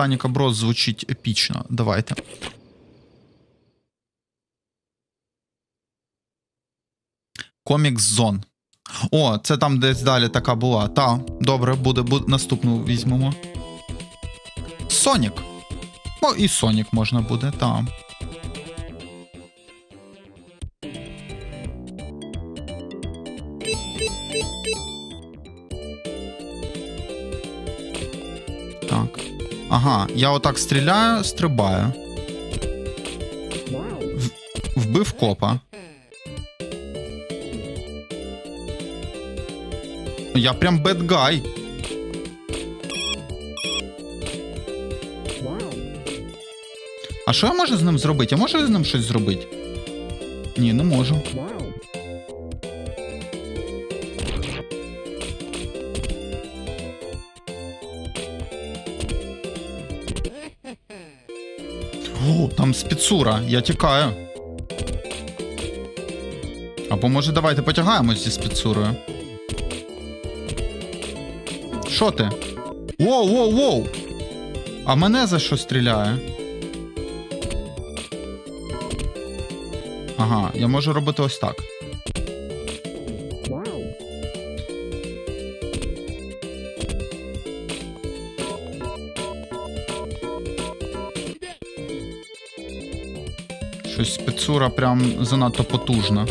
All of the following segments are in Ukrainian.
Ботаніка Брос звучить епічно. Давайте. Комікс Зон. О, це там десь далі така була. Та, добре, буде, буде наступну візьмемо. Сонік. Ну, і Сонік можна буде, та. Ага, я отак стріляю, стрибаю. В- Вбив копа. Я прям бедгай. А що я можу з ним зробити? Я можу з ним щось зробити? Ні, не можу. О, там спецура, я тікаю. Або може давайте потягаємось зі спецурою. Що ти? Воу, воу, воу! А мене за що стріляє? Ага, я можу робити ось так. Щось спецура прям занадто потужна.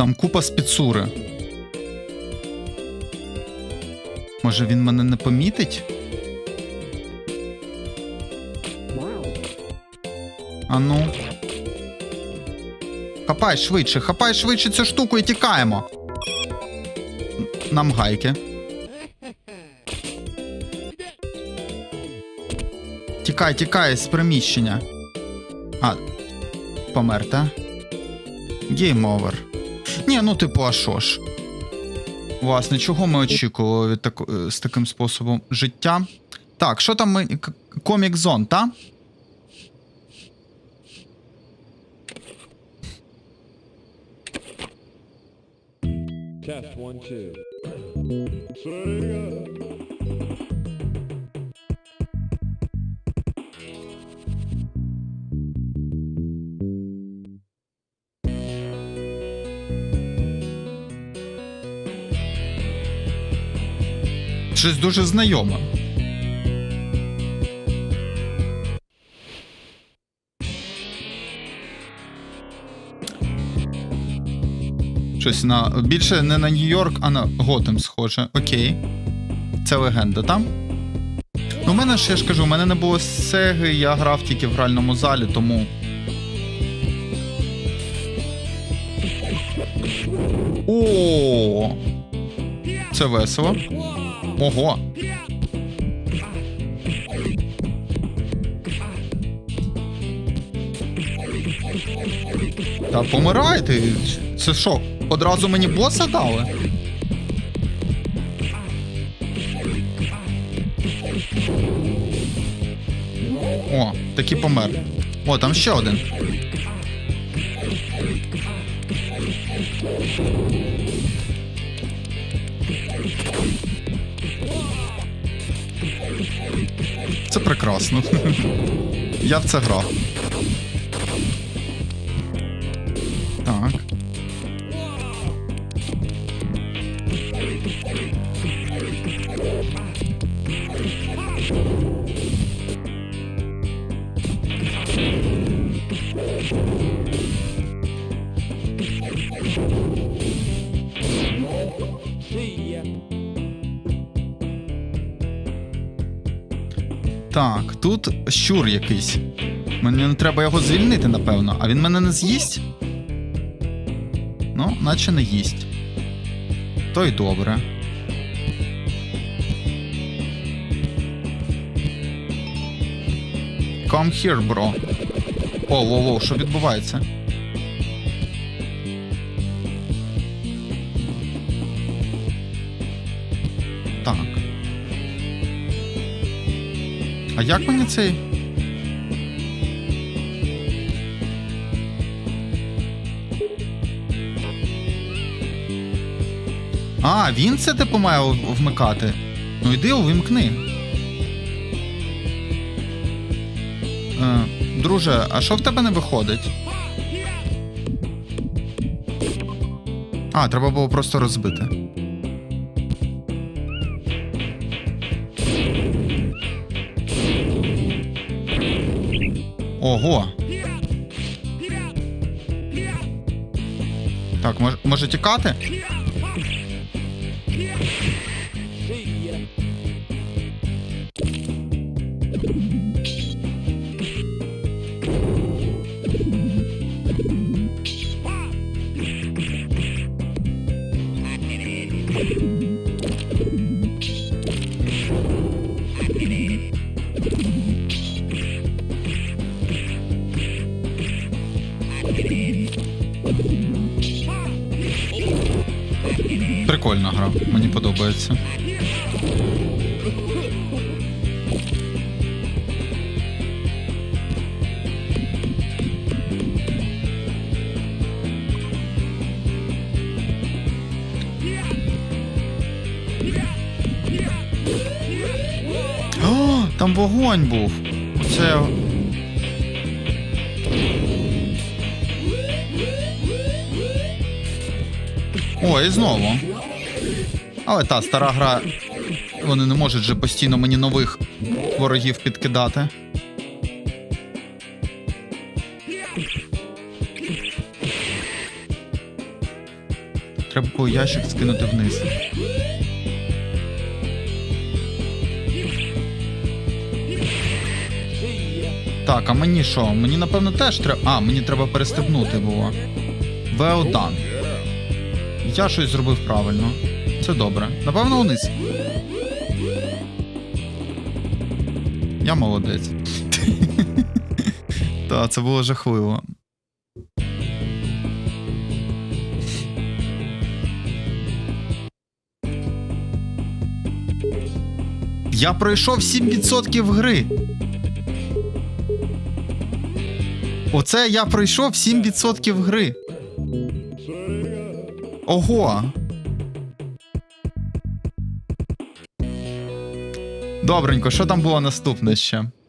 Там купа спецури. Може він мене не помітить? А ну. Хапай швидше, хапай швидше цю штуку і тікаємо. Нам гайки. Тікай, тікай з приміщення. А, помер, та? Гейм овер. Ні, ну типу, а що ж? Власне, чого ми очікували від е, з таким способом життя? Так, що там ми. Комік зон, та? Test one, two. Щось дуже знайоме. Щось на. Більше не на Нью-Йорк, а на Готем схоже. Окей. Це легенда, там? Ну, у мене ж я ж кажу, у мене не було сеги, я грав тільки в гральному залі, тому. О! Це весело. Ого. Та помирайте. Це що, одразу мені боса дали? О, таки помер. О, там ще один. Це прекрасно. Я в це грав. Так. Ya. Так, тут щур якийсь. Мені не треба його звільнити, напевно, а він мене не з'їсть? Ну, наче не їсть. То й добре. Come here, bro. О, воу, воу, що відбувається? Так. А як мені цей? А, він це типу має вмикати. Ну йди увімкни. Е, Друже, а що в тебе не виходить? А, треба було просто розбити. Ого. Так, мож, може тікати? Прикольна гра, мені подобається. О, там вогонь був. Це. О, і знову. Але та стара гра. Вони не можуть же постійно мені нових ворогів підкидати. Треба було ящик скинути вниз. Так, а мені що? Мені напевно теж треба. А, мені треба перестебнути було. Well done. Я щось зробив правильно. Це добре. Напевно, вниз. Я молодець. Так, це було жахливо. Я пройшов 7% гри. Оце я пройшов 7% гри. Ого. Добренько, що там було наступне ще?